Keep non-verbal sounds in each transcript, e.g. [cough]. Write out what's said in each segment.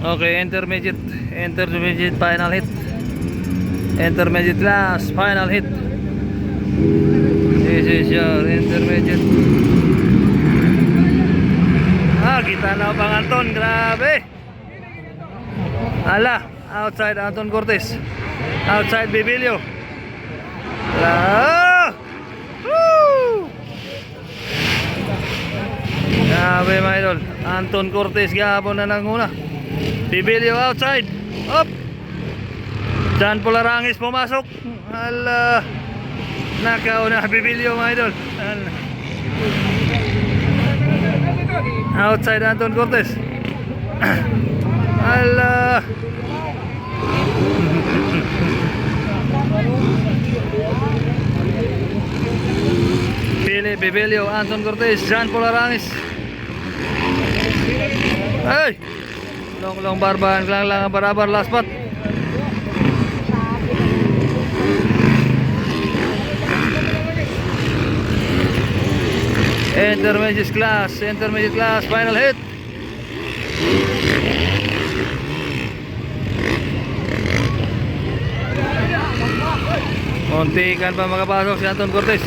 Okay, intermediate. Intermediate final hit. Intermediate class, final hit. This is your intermediate. Ah, kita na bang Anton, grabe. Ala, outside Anton Cortez. Outside Bibilio. Woo! Grabe idol. Anton Cortez gabon na nanguna. Bibilio outside. Up. Jan Polarangis pumasok. Ala. Nakauna Bibilio mga idol. Outside Anton Cortez. Ala. Pili, Bebelio, Anton Cortez, Jan Polarangis. Hey! Long long barban, lang lang barabar last spot. Intermediate class, intermediate class, final hit. Muntikan pa makapasok si Anton Cortez.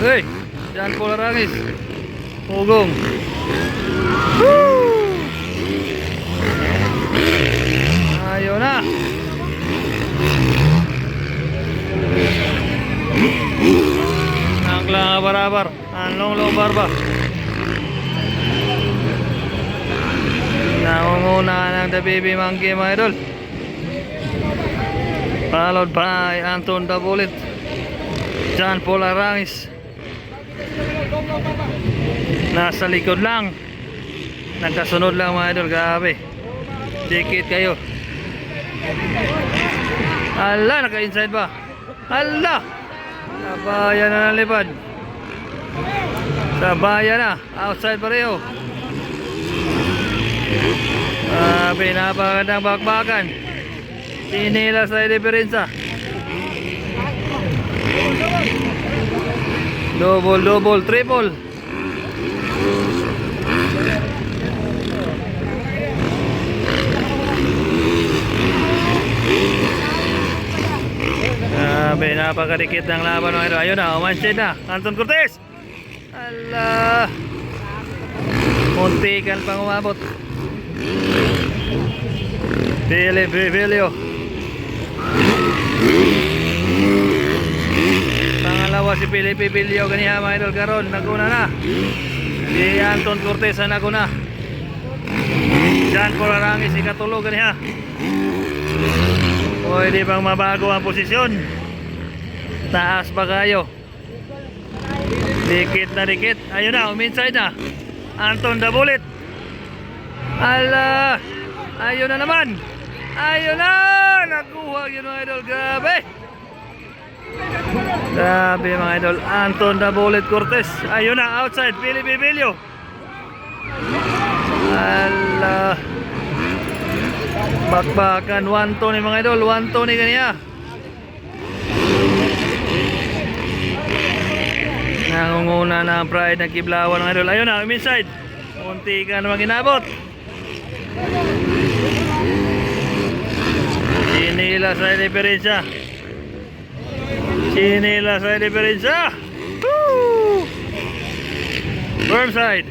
Hey, Jan Polarangis. Ugong. Woo! Ayaw na. Ang lang barabar. Ang long long barba. Nangunguna ng The Baby Monkey mga idol. Followed by Anton Dabulit. John Paul Arangis. Nasa likod lang. Nagkasunod lang mga idol. Grabe. Dikit kayo. Ala, naka-inside ba? Ala! Sabayan na ng lipad. Sabayan na. Outside pareho. Grabe, napakagandang bakbakan. Sinila sa diferensya. Double, double, triple. Grabe, napakadikit ng laban mga idol. Ayun na, one-shade na. Anton Cortez. Ala. Muntikan pang umabot. Pili, Bibilio. Pangalawa si Pili Bibilio. Ganiha mga idol karon. Naguna na. Si Anton Cortez ang naguna. Jan Polarangis ikatulo ganiha. Pwede bang mabago ang posisyon? Taas pa kayo. Dikit na dikit. Ayun na, uminside na. Anton the bullet. Ala! Ayun na naman. Ayun na! Nakuha yun mga idol. Grabe! Grabe mga idol. Anton bullet Cortez. Ayun na, outside. Pili Bibilio. Ala! Bakbakan 1 to ni mga idol, 1 to ni kaniya. Nangunguna na ang pride ng kiblawan ng idol. Ayun na, inside. Munti ka naman ginabot. Sinila sa diferensya. Sinila sa diferensya. Woo! Firm side.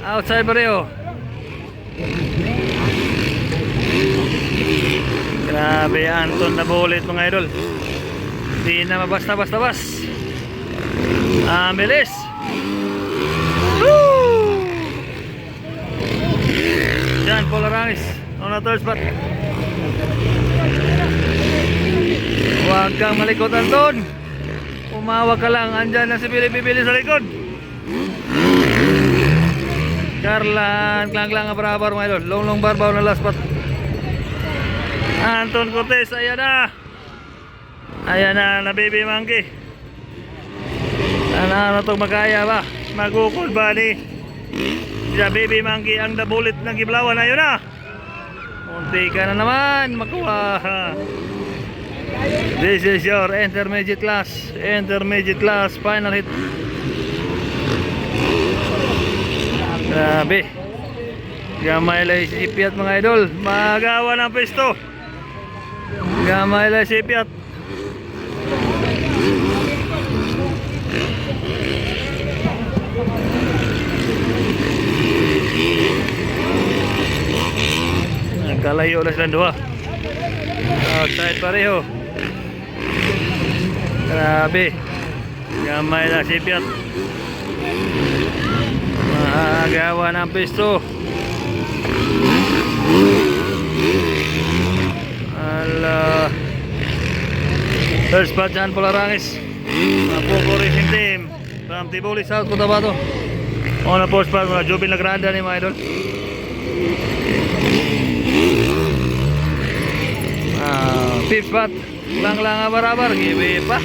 Outside pareho. Grabe, Anton na bullet mga idol. Hindi na mabasta-basta bas. Ang bilis. Woo! Yan, Polaris. On the third spot. Huwag kang malikot, Anton. Umawag ka lang. Andyan na si Billy Bibili sa likod. Carlan, klang-klang ang barabar mga. Long-long barbaw na last spot. Anton Cortez, ayan na. Ayan na, na baby monkey. Ano, ano itong makaya ba? Magukol ba ni sa baby monkey ang bullet ng giblawan? Ayun na. Munti ka na naman, makuha. This is your intermediate class. Intermediate class, final hit. Grabe. Gamay lang sipiat mga idol. Magawa ng pesto. Gamay lang sipiat. Kalayo na silang duha. Outside pareho. Grabe. Gamay lang sipiat. Magawa ng pesto. Ala. First spot dyan Polarangis. Mapuko Racing Team. From Tibuli South Cotabato. O na first spot mula Jubil Lagranda ni mga idol. Ah, fifth spot. Lang lang abar-abar. Gibe pa.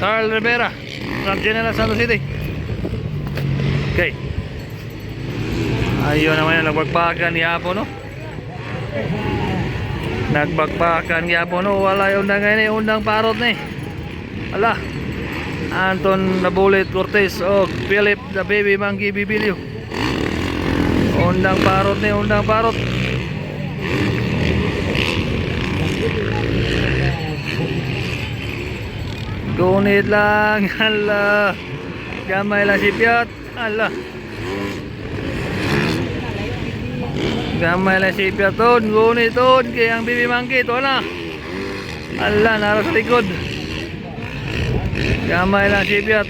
Carl Rivera. From General Santos City. Okay. Ayun naman yung nagbagbakan ni Apo no. Nagbagbakan ni Apo no. Wala yung undang ngayon undang parot ni. Ala. Anton Nabulit Cortez o Philip the Baby Monkey Bibilio. Undang parot ni undang parot. Gunit lang. [laughs] Ala. Gamay lang si Piat. Ala. Gamay lang si Piaton, ngunit ton, kaya ang bibi mangki, ito na. Ala, nara sa likod. Gamay lang si Piat.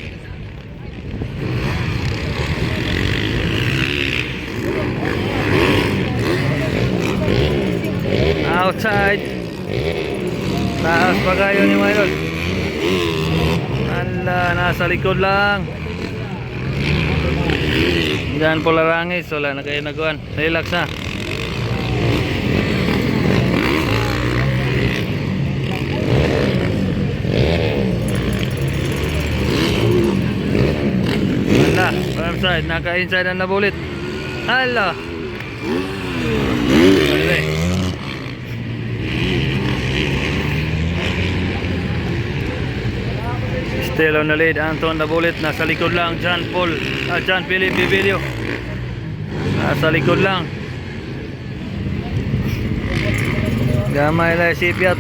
Outside. Taas pa kayo ni Mylon. Ala, nasa likod lang. Diyan po larangis, wala na kayo nagawan. Relax na. Hala, bottom side, naka-inside ang nabulit. Hala. Hala. Still on the lead, Anton Nabulit, nasa likod lang, John Paul, ah, John Philip Bibilio. Nasa likod lang. Gamay lang si Piat.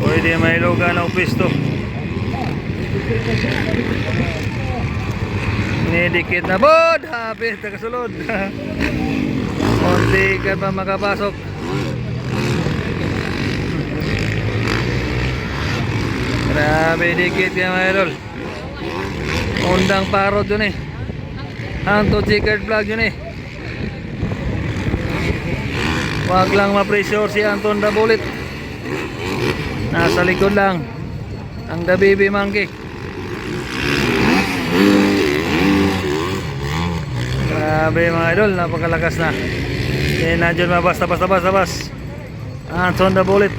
Pwede may lugan ng pisto. Nidikit na bod! Happy, tagasulod. [laughs] Munti ka pa makapasok. Grabe dikit yan mga idol. Undang parod yun eh. Hanto checkered flag yun eh. Wag lang ma-pressure si Anton Dabulit. Nasa likod lang. Ang Baby Monkey. Grabe mga idol, napakalakas na. Eh, nandiyan mabas, tabas, tabas, tabas. Anton Dabulit.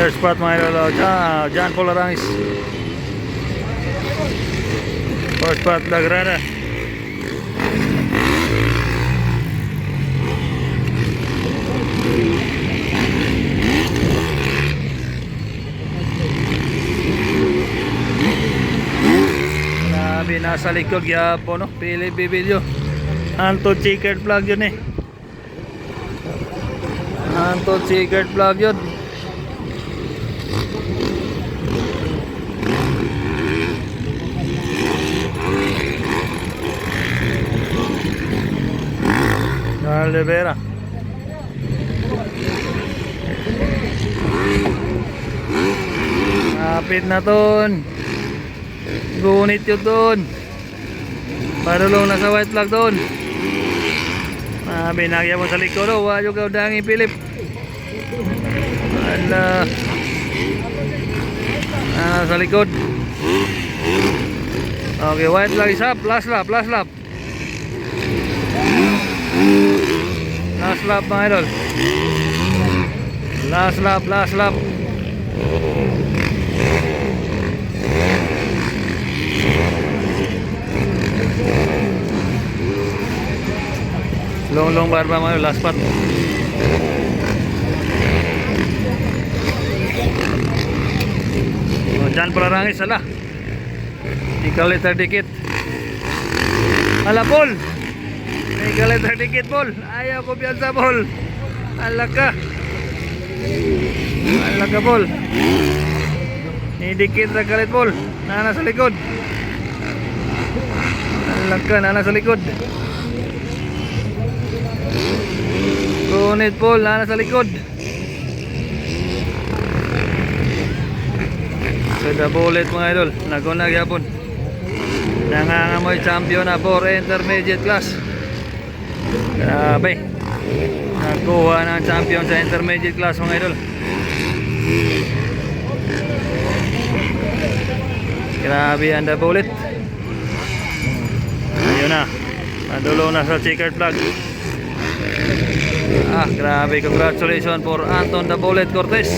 There's spot mga idol. Oh, John, John Paul Arangis. First spot, Lagrana. Grabe, nasa likod po no? Pili bibilyo. Anto checkered flag yun eh. Anto checkered flag yun. Carl Rivera. Kapit na ton. Gunit yun ton. Parulong na sa white flag ton. Ah, binagyan mo sa likod oh. Wadyo ka dangi Philip. Ala. Ah, sa likod. Okay, white flag is up. Last lap, last lap. Last lap mga idol. Last lap, last lap. Long long barba mga idol, last spot. O, dyan pala rangis, ala. Ikaw liter dikit. Ala, Paul. May galit na dikit bol. Ayaw ko piyansa bol. Alaka. Alaka bol. Nidikit na galit bol. Nana sa likod. Alaka, nana sa likod. Kunit bol, nana sa likod. Sada bullet mga idol. Nagunag yapon. Nangangamoy champion na for intermediate class. Grabe. Nakuha ng champion sa intermediate class mga idol. Grabe ang the bullet. Ayun na. Nadulo na sa checkered flag. Ah, grabe. Congratulations for Anton the Bullet Cortez.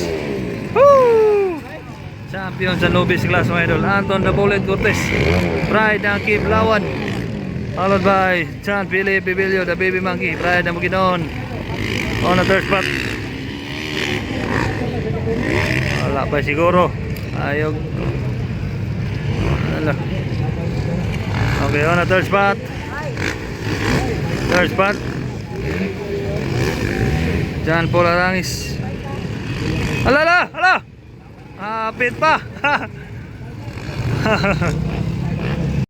Woo! Champion sa novice class mga idol. Anton the Bullet Cortez. Pride ng Kiblawan. Followed by Chan Philip Bibilio, the baby monkey. Pride ng Bukidnon. On the third spot. Wala pa siguro. Ayog. Wala. Okay, on the third spot. Third spot. Jan Paul Arangis. Ala, ala, ala! Hapit pa! [laughs]